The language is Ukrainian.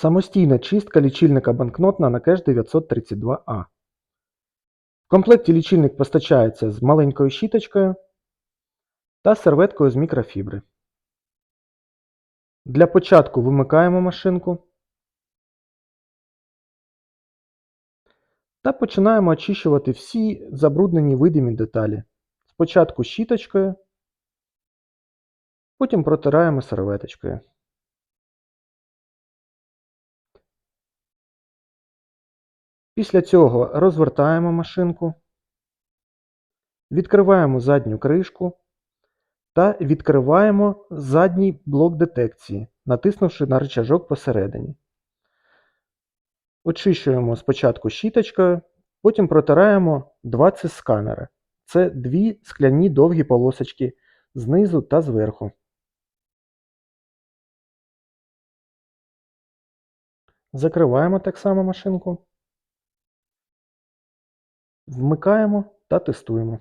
Самостійна чистка лічильника банкнот на кеш 932А. В комплекті лічильник постачається з маленькою щіточкою та серветкою з мікрофібри. Для початку вимикаємо машинку та починаємо очищувати всі забруднені видимі деталі. Спочатку щіточкою, потім протираємо серветочкою. Після цього розвертаємо машинку, відкриваємо задню кришку та відкриваємо задній блок детекції, натиснувши на рычажок посередині. Очищуємо спочатку щіточкою, потім протираємо два сканери. Це дві скляні довгі полосочки знизу та зверху. Закриваємо так само машинку. Вмикаємо та тестуємо.